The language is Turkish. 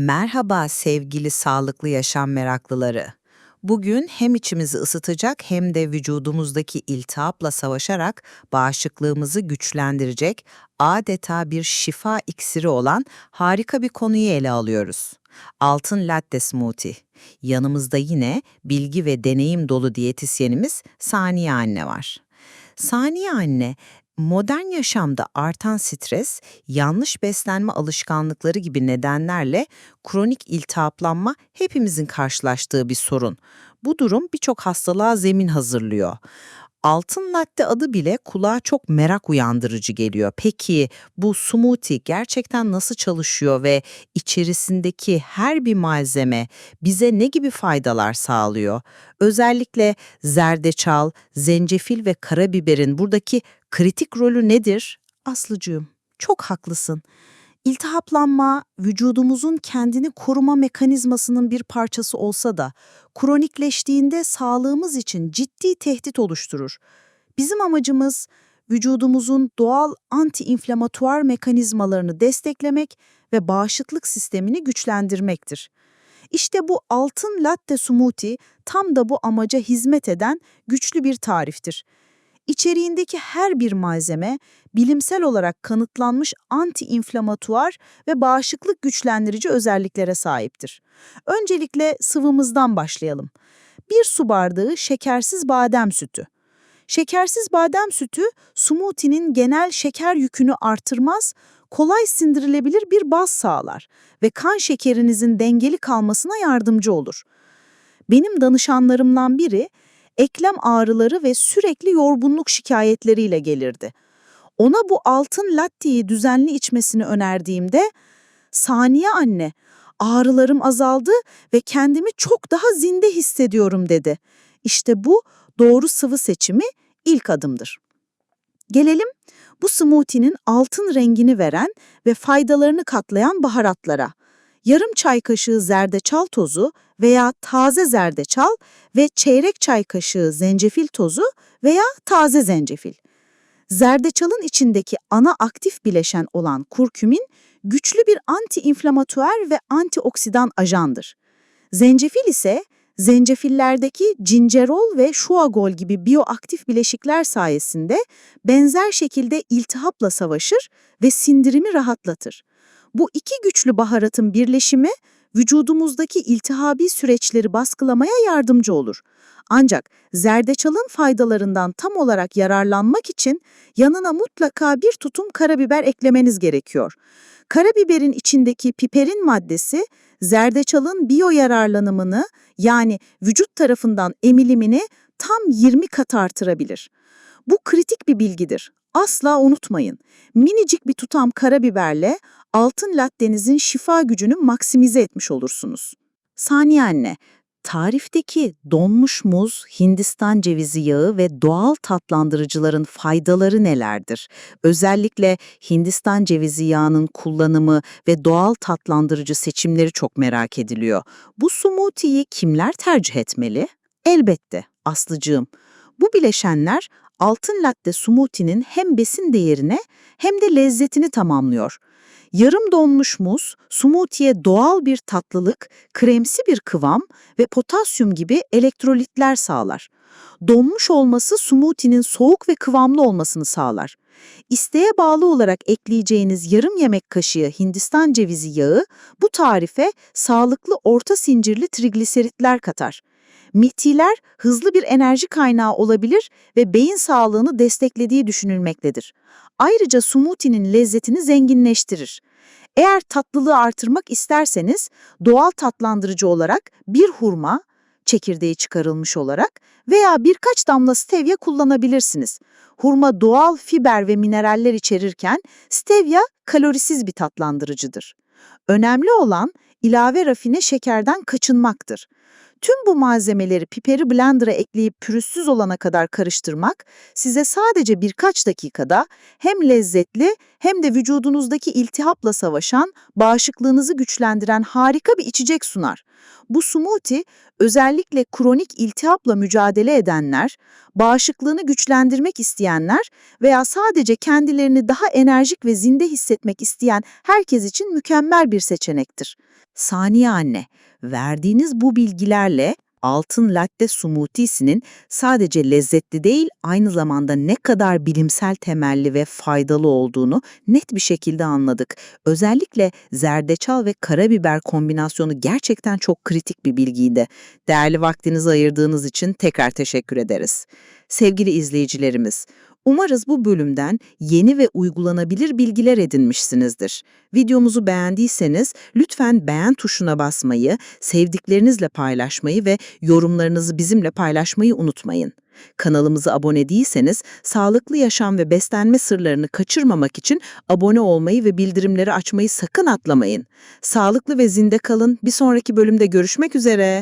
Merhaba sevgili sağlıklı yaşam meraklıları. Bugün hem içimizi ısıtacak hem de vücudumuzdaki iltihapla savaşarak bağışıklığımızı güçlendirecek adeta bir şifa iksiri olan harika bir konuyu ele alıyoruz. Altın latte smoothie. Yanımızda yine bilgi ve deneyim dolu diyetisyenimiz Saniye anne var. Saniye anne, modern yaşamda artan stres, yanlış beslenme alışkanlıkları gibi nedenlerle kronik iltihaplanma hepimizin karşılaştığı bir sorun. Bu durum birçok hastalığa zemin hazırlıyor. Altın latte adı bile kulağa çok merak uyandırıcı geliyor. Peki bu smoothie gerçekten nasıl çalışıyor ve içerisindeki her bir malzeme bize ne gibi faydalar sağlıyor? Özellikle zerdeçal, zencefil ve karabiberin buradaki kritik rolü nedir? Aslıcığım, çok haklısın. İltihaplanma, vücudumuzun kendini koruma mekanizmasının bir parçası olsa da kronikleştiğinde sağlığımız için ciddi tehdit oluşturur. Bizim amacımız vücudumuzun doğal antiinflamatuar mekanizmalarını desteklemek ve bağışıklık sistemini güçlendirmektir. İşte bu altın latte smoothie tam da bu amaca hizmet eden güçlü bir tariftir. İçeriğindeki her bir malzeme bilimsel olarak kanıtlanmış antiinflamatuar ve bağışıklık güçlendirici özelliklere sahiptir. Öncelikle sıvımızdan başlayalım. Bir su bardağı şekersiz badem sütü. Şekersiz badem sütü smoothie'nin genel şeker yükünü artırmaz, kolay sindirilebilir bir baz sağlar ve kan şekerinizin dengeli kalmasına yardımcı olur. Benim danışanlarımdan biri eklem ağrıları ve sürekli yorgunluk şikayetleriyle gelirdi. Ona bu altın latteyi düzenli içmesini önerdiğimde, "Saniye anne, ağrılarım azaldı ve kendimi çok daha zinde hissediyorum." dedi. İşte bu doğru sıvı seçimi ilk adımdır. Gelelim bu smoothie'nin altın rengini veren ve faydalarını katlayan baharatlara. Yarım çay kaşığı zerdeçal tozu veya taze zerdeçal ve çeyrek çay kaşığı zencefil tozu veya taze zencefil. Zerdeçalın içindeki ana aktif bileşen olan kurkümin güçlü bir antiinflamatuar ve antioksidan ajandır. Zencefil ise zencefillerdeki cincerol ve şuagol gibi bioaktif bileşikler sayesinde benzer şekilde iltihapla savaşır ve sindirimi rahatlatır. Bu iki güçlü baharatın birleşimi vücudumuzdaki iltihabi süreçleri baskılamaya yardımcı olur. Ancak zerdeçalın faydalarından tam olarak yararlanmak için yanına mutlaka bir tutum karabiber eklemeniz gerekiyor. Karabiberin içindeki piperin maddesi zerdeçalın biyo yararlanımını yani vücut tarafından emilimini tam 20 kat artırabilir. Bu kritik bir bilgidir. Asla unutmayın. Minicik bir tutam karabiberle altın lattenizin şifa gücünü maksimize etmiş olursunuz. Saniye anne, tarifteki donmuş muz, Hindistan cevizi yağı ve doğal tatlandırıcıların faydaları nelerdir? Özellikle Hindistan cevizi yağının kullanımı ve doğal tatlandırıcı seçimleri çok merak ediliyor. Bu smoothie'yi kimler tercih etmeli? Elbette, Aslıcığım. Bu bileşenler altın latte smoothie'nin hem besin değerine hem de lezzetini tamamlıyor. Yarım donmuş muz, smoothie'ye doğal bir tatlılık, kremsi bir kıvam ve potasyum gibi elektrolitler sağlar. Donmuş olması smoothie'nin soğuk ve kıvamlı olmasını sağlar. İsteğe bağlı olarak ekleyeceğiniz yarım yemek kaşığı Hindistan cevizi yağı bu tarife sağlıklı orta sincirli trigliseritler katar. Mitiler hızlı bir enerji kaynağı olabilir ve beyin sağlığını desteklediği düşünülmektedir. Ayrıca smoothie'nin lezzetini zenginleştirir. Eğer tatlılığı artırmak isterseniz doğal tatlandırıcı olarak bir hurma, çekirdeği çıkarılmış olarak veya birkaç damla stevia kullanabilirsiniz. Hurma doğal fiber ve mineraller içerirken stevia kalorisiz bir tatlandırıcıdır. Önemli olan ilave rafine şekerden kaçınmaktır. Tüm bu malzemeleri piperi blender'a ekleyip pürüzsüz olana kadar karıştırmak size sadece birkaç dakikada hem lezzetli hem de vücudunuzdaki iltihapla savaşan, bağışıklığınızı güçlendiren harika bir içecek sunar. Bu smoothie özellikle kronik iltihapla mücadele edenler, bağışıklığını güçlendirmek isteyenler veya sadece kendilerini daha enerjik ve zinde hissetmek isteyen herkes için mükemmel bir seçenektir. Saniye anne, verdiğiniz bu bilgilerle altın latte smoothiesinin sadece lezzetli değil, aynı zamanda ne kadar bilimsel temelli ve faydalı olduğunu net bir şekilde anladık. Özellikle zerdeçal ve karabiber kombinasyonu gerçekten çok kritik bir bilgiydi. Değerli vaktinizi ayırdığınız için tekrar teşekkür ederiz. Sevgili izleyicilerimiz, Umarız bu bölümden yeni ve uygulanabilir bilgiler edinmişsinizdir. Videomuzu beğendiyseniz lütfen beğen tuşuna basmayı, sevdiklerinizle paylaşmayı ve yorumlarınızı bizimle paylaşmayı unutmayın. Kanalımıza abone değilseniz sağlıklı yaşam ve beslenme sırlarını kaçırmamak için abone olmayı ve bildirimleri açmayı sakın atlamayın. Sağlıklı ve zinde kalın. Bir sonraki bölümde görüşmek üzere.